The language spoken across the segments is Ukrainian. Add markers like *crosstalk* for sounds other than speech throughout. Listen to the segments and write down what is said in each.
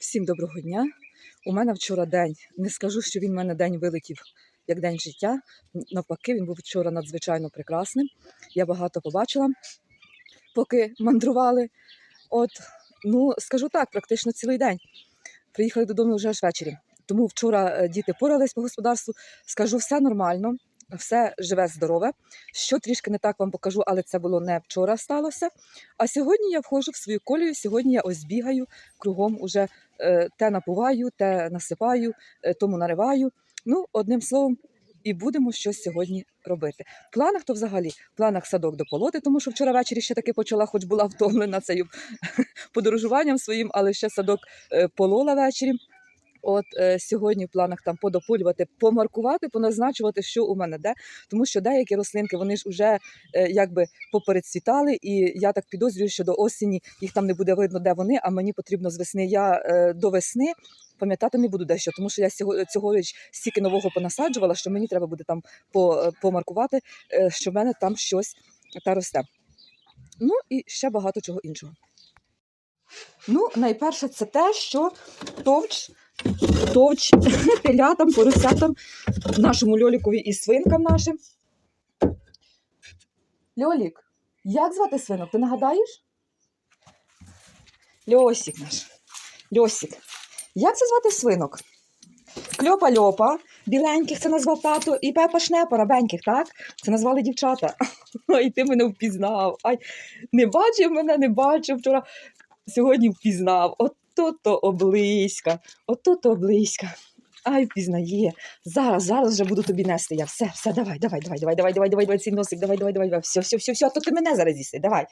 Всім доброго дня. У мене вчора день. Не скажу, що він в мене день вилетів як день життя. Навпаки, він був вчора надзвичайно прекрасним. Я багато побачила, поки мандрували. От, ну скажу так, практично цілий день. Приїхали додому вже аж ввечері. Тому вчора е, діти порались по господарству. Скажу, все нормально, все живе, здорове. Що трішки не так вам покажу, але це було не вчора сталося. А сьогодні я входжу в свою колію. Сьогодні я ось бігаю кругом уже те напуваю, те насипаю, е, тому нариваю. Ну, одним словом, і будемо щось сьогодні робити. В планах то взагалі в планах садок дополоти, тому що вчора ввечері ще таки почала, хоч була втомлена цією *laughs* подорожуванням своїм, але ще садок е, полола ввечері. От е, сьогодні в планах там подополювати, помаркувати, поназначувати, що у мене де, тому що деякі рослинки вони ж вже е, якби попередцвітали, і я так підозрюю, що до осені їх там не буде видно, де вони, а мені потрібно з весни. Я е, до весни пам'ятати не буду дещо, тому що я цього, цьогоріч стільки нового понасаджувала, що мені треба буде там е, помаркувати, е, що в мене там щось та росте. Ну і ще багато чого іншого. Ну, найперше, це те, що товч, товч *laughs* телятам, поросятам, нашому льолікові і свинкам нашим. Льолік, як звати свинок? Ти нагадаєш? Льосік наш. Льосік. Як це звати свинок? Кльопа Льопа, біленьких це назвав тато, і Пепа Шнепа, рабеньких, так? Це назвали дівчата. *laughs* Ой, ти мене впізнав. Ай, не бачив мене, не бачив вчора. Сьогодні впізнав. Ото то облиська, ото то облиська. Ай, впізнає. Зараз, зараз вже буду тобі нести. Я все, все, давай, давай, давай, давай, давай, давай, давай, давай, цей носик, давай, давай, давай, давай. Все, все, все, все, а то ти мене зараз їси, давай.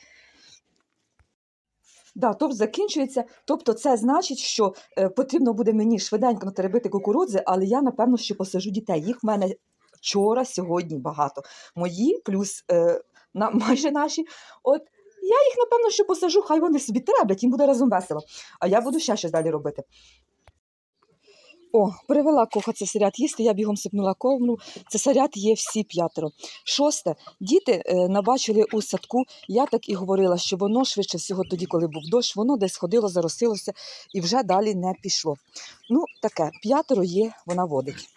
Да, тобто закінчується. Тобто, це значить, що е, потрібно буде мені швиденько натеребити кукурудзи, але я напевно що посажу дітей. Їх в мене вчора, сьогодні багато. Мої плюс е, на *laughs* майже наші. От я їх напевно що посажу, хай вони собі тереблять, їм буде разом весело. А я буду ще щось далі робити. О, привела коха це сарят їсти, я бігом сипнула ковну. Це сарят є всі п'ятеро. Шосте. Діти е, набачили у садку, я так і говорила, що воно швидше всього тоді, коли був дощ, воно десь ходило, заросилося і вже далі не пішло. Ну, таке, п'ятеро є, вона водить.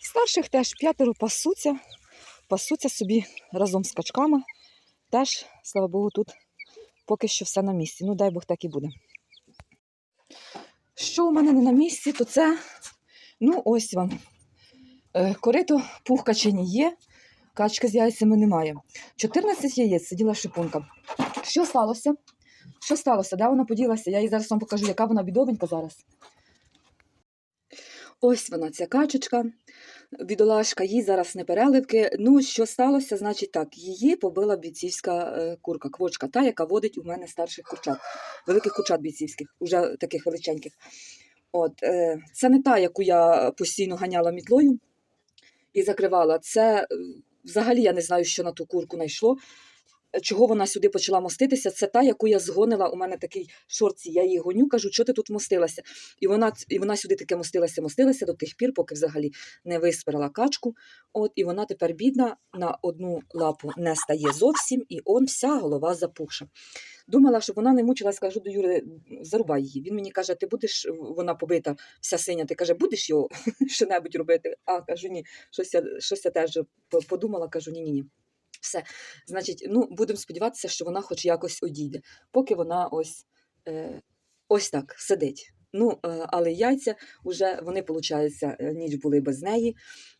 Старших теж п'ятеро пасуться, пасуться собі разом з качками. Теж, слава Богу, тут поки що все на місці. Ну, дай Бог так і буде. Що у мене не на місці, то це, ну, ось вам. Е, Корито пухкачені є, качка з яйцями немає. 14 яєць сиділа шипунка. Що сталося? Що сталося? Де вона поділася? Я їй зараз вам покажу, яка вона бідовенька зараз. Ось вона, ця качечка, бідолашка, їй зараз не переливки. Ну, що сталося, значить так, її побила бійцівська е, курка, квочка, та, яка водить у мене старших курчат, великих курчат бійцівських, уже таких величеньких. От, е, це не та, яку я постійно ганяла мітлою і закривала. Це е, взагалі я не знаю, що на ту курку найшло. Чого вона сюди почала моститися? Це та, яку я згонила. У мене такий шорці, я її гоню, кажу, що ти тут мостилася. І вона, і вона сюди таке мостилася, мостилася до тих пір, поки взагалі не виспирала качку. От, і вона тепер бідна, на одну лапу не стає зовсім, і он вся голова запухша. Думала, щоб вона не мучилась, кажу до Юри, зарубай її. Він мені каже, ти будеш, вона побита, вся синя, ти каже, будеш його *laughs* що-небудь робити? А кажу, ні, щось я, щось я теж подумала, кажу, ні-ні. ні. Все, значить, ну будемо сподіватися, що вона хоч якось одійде, поки вона ось, е, ось так сидить. Ну, е, але яйця вже вони, виходить, ніч були без неї.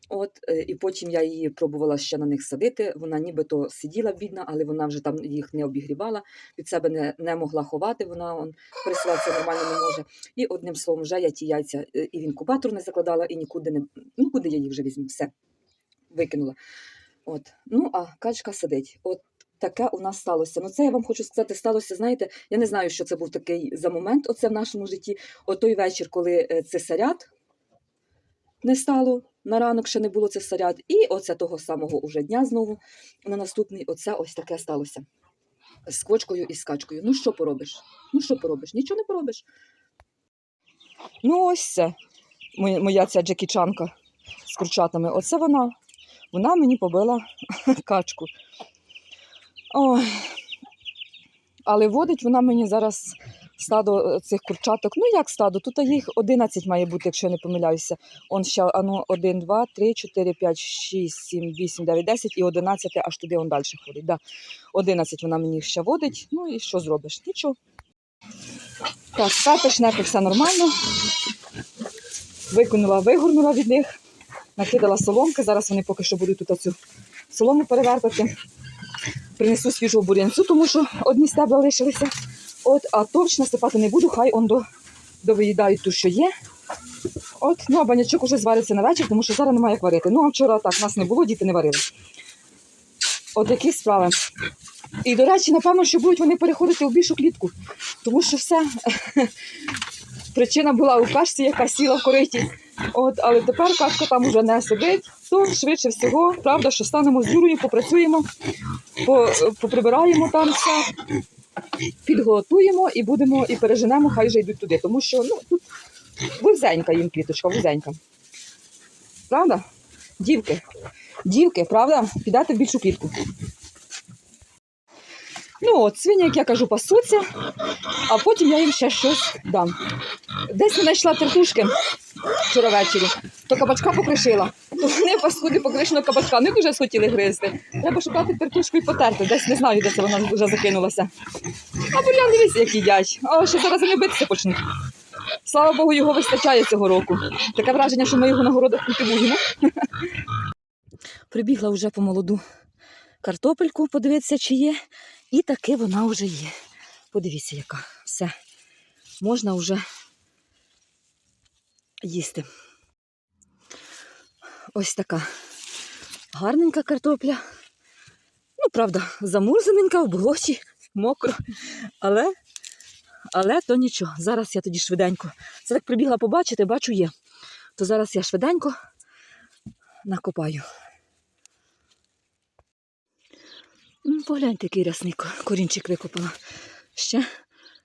От, е, і потім я її пробувала ще на них садити. Вона нібито сиділа бідна, але вона вже там їх не обігрівала, від себе не, не могла ховати. Вона он, пересуватися нормально не може. І одним словом, вже я ті яйця е, і в інкубатор не закладала, і нікуди не. Ну, куди я їх вже візьму? Все викинула. От. Ну, а качка сидить. От таке у нас сталося. Ну, це я вам хочу сказати, сталося, знаєте, я не знаю, що це був такий за момент оце в нашому житті. От той вечір, коли е, цесарят не стало, на ранок ще не було цесарят, і оце того самого уже дня знову на наступний, оце ось таке сталося. З квочкою і з качкою. Ну, що поробиш? Ну, що поробиш? Нічого не поробиш. Ну, ось це моя ця джекічанка з курчатами. Оце вона. Вона мені побила *laughs* качку. Ой. Але водить вона мені зараз стадо е, цих курчаток. Ну як стадо? Тут їх 11 має бути, якщо я не помиляюся. Он ще ану, 1, 2, 3, 4, 5, 6, 7, 8, 9, 10 і 11 аж туди он далі ходить. Да. 11 вона мені ще водить. Ну і що зробиш? Нічого. Так, капи, шнепи, все нормально. Викинула, вигорнула від них, накидала соломки. Зараз вони поки що будуть тут оцю солому перевертати. Принесу свіжого бурянцю, тому що одні стебла лишилися. От, а торч насипати не буду, хай он до, довиїдають ту, що є. От, ну а банячок уже звариться на вечір, тому що зараз немає як варити. Ну, а вчора так нас не було, діти не варили. От такі справи. І, до речі, напевно, що будуть вони переходити у більшу клітку, тому що все *laughs* причина була у пешці, яка сіла в кориті. От, але тепер катка там уже не сидить, то швидше всього, правда, що станемо з Юрою, попрацюємо, поприбираємо там все, підготуємо і будемо і переженемо, хай вже йдуть туди. Тому що ну, тут вузенька їм квіточка, вузенька. Правда? Дівки. Дівки, правда? Підете в більшу клітку. Ну от, свині, як я кажу, пасуться, а потім я їм ще щось дам. Десь не знайшла тертушки вчора ввечері, то кабачка покришила. То вони паскуди покришеного кабачка не дуже схотіли гризти. Треба шукати тертушку і потерти. Десь не знаю, де це вона вже закинулася. А бурян дивись, як їдять. А ще зараз вони битися почнуть. Слава Богу, його вистачає цього року. Таке враження, що ми його на городах культивуємо. *laughs* Прибігла вже по молоду картопельку, подивитися, чи є. І таки вона вже є. Подивіться, яка. Все. Можна вже їсти. Ось така гарненька картопля. Ну, правда, замурзаненька в болоті, мокро. Але, але то нічого. Зараз я тоді швиденько. Це так прибігла побачити, бачу є. То зараз я швиденько накопаю. Погляньте, який рясний корінчик викопала. Ще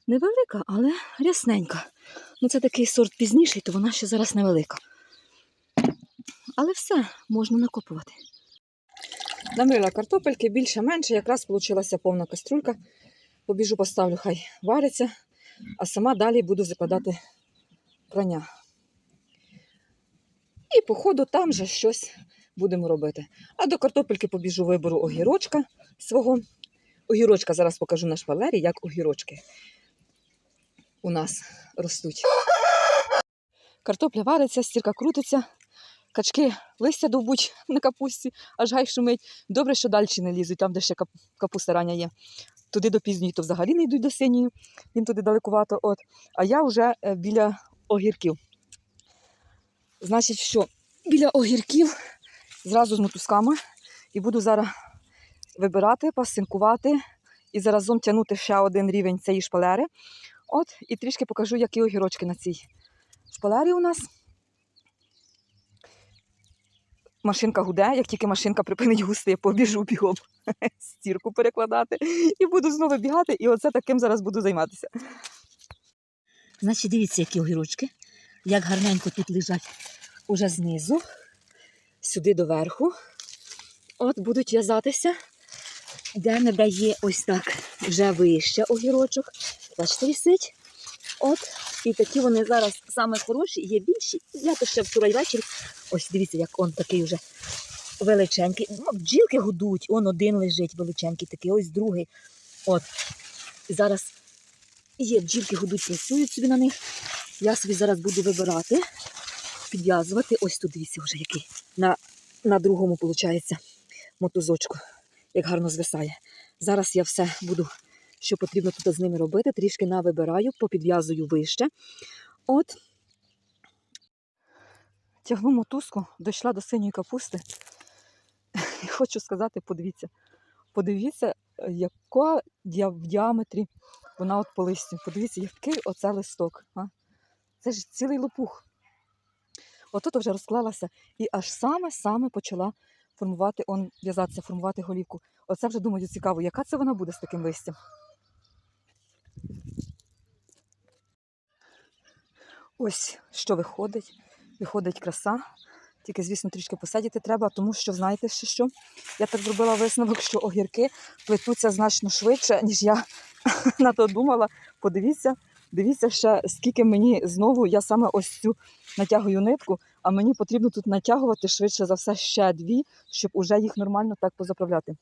невелика, але рясненька. Ну, це такий сорт пізніший, то вона ще зараз невелика. Але все, можна накопувати. Намила картопельки більше-менше, якраз вийшла повна каструлька. Побіжу, поставлю, хай вариться, а сама далі буду закладати прання. І по ходу там же щось будемо робити. А до картопельки побіжу виберу огірочка свого. Огірочка зараз покажу на шпалері, як огірочки у нас ростуть. Картопля вариться, стірка крутиться, качки листя довбуть на капусті, аж гай шумить. Добре, що далі не лізуть, там, де ще капуста рання є. Туди до пізньої, то взагалі не йдуть до синьої, їм туди далекувато. От. А я вже е, біля огірків. Значить, що біля огірків зразу з мотузками і буду зараз вибирати, пасинкувати і заразом тягнути ще один рівень цієї шпалери. От, і трішки покажу, які огірочки на цій шпалері у нас. Машинка гуде, як тільки машинка припинить густи, я побіжу бігом *laughs* стірку перекладати і буду знову бігати, і оце таким зараз буду займатися. Значить, дивіться, які огірочки, як гарненько тут лежать уже знизу, сюди доверху. От будуть в'язатися, де не дає ось так вже вище огірочок. Бачите, висить. От, і такі вони зараз саме хороші, є більші. Я то ще вчора й ввечері. Ось дивіться, як он такий вже величенький. Ну, бджілки гудуть, он один лежить величенький такий, ось другий. От. Зараз є бджілки гудуть, працюють собі на них. Я собі зараз буду вибирати, підв'язувати. Ось тут дивіться вже який. На, на другому, виходить, мотузочку, як гарно звисає. Зараз я все буду що потрібно тут з ними робити. Трішки навибираю, попідв'язую вище. От. Тягну мотузку, дійшла до синьої капусти. І хочу сказати, подивіться. Подивіться, яка в діаметрі вона от по листю. Подивіться, який оце листок. А? Це ж цілий лопух. Отут вже розклалася і аж саме-саме почала формувати, он в'язатися, формувати голівку. Оце вже думаю, цікаво, яка це вона буде з таким листям. Ось що виходить. Виходить краса. Тільки, звісно, трішки посидіти треба, тому що, знаєте, ще що? Я так зробила висновок, що огірки плетуться значно швидше, ніж я *laughs* на то думала. Подивіться, Дивіться ще, скільки мені знову, я саме ось цю натягую нитку, а мені потрібно тут натягувати швидше за все ще дві, щоб уже їх нормально так позаправляти.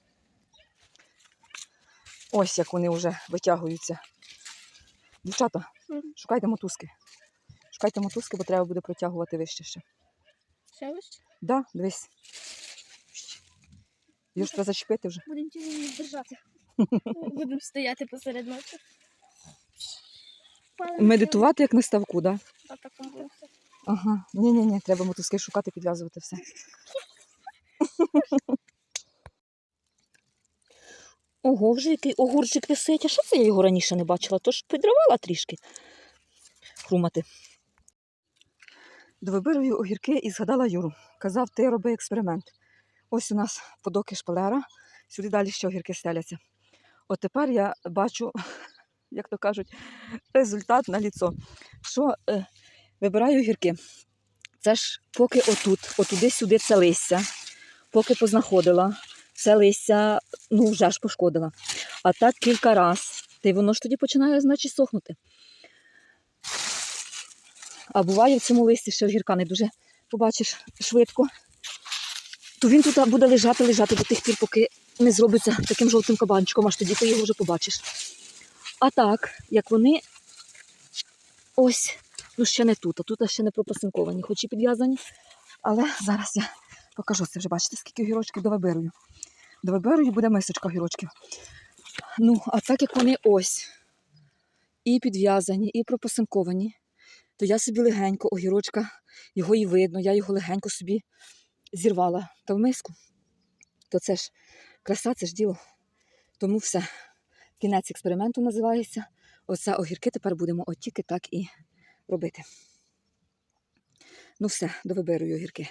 Ось як вони вже витягуються. Дівчата, шукайте мотузки. Шукайте мотузки, бо треба буде протягувати вище ще. Ще вище? Да, дивись. Його треба зачепити вже. Будемо тільки держати. *laughs* Будемо стояти посеред ночі. Медитувати як на ставку, так? Да? Ага. Ні-ні-ні, треба мотузки шукати, підв'язувати все. *laughs* Ого, вже який огурчик висить. А що це я його раніше не бачила? Тож підривала трішки хрумати. Довибирую огірки і згадала Юру. Казав, ти роби експеримент. Ось у нас подоки шпалера, сюди далі ще огірки стеляться. От тепер я бачу, як то кажуть, результат на ліцо. Що е, вибираю огірки. Це ж поки отут, отуди-сюди це листя, поки познаходила, це листя, ну вже ж пошкодила. А так кілька раз, та й воно ж тоді починає, значить, сохнути. А буває в цьому листі ще огірка не дуже побачиш швидко. То він тут буде лежати, лежати до тих пір, поки не зробиться таким жовтим кабанчиком, аж тоді ти його вже побачиш. А так, як вони ось Ну, ще не тут, а тут ще не пропасинковані, хоч і підв'язані. Але зараз я покажу це вже. Бачите, скільки огірочків довибирую. Довибирую буде мисочка огірочків. Ну, а так як вони ось і підв'язані, і пропасинковані, то я собі легенько огірочка, його і видно, я його легенько собі зірвала та в миску. То це ж краса, це ж діло. Тому все. Кінець експерименту називається. Оце огірки тепер будемо от тільки так і робити. Ну все, довибирую огірки.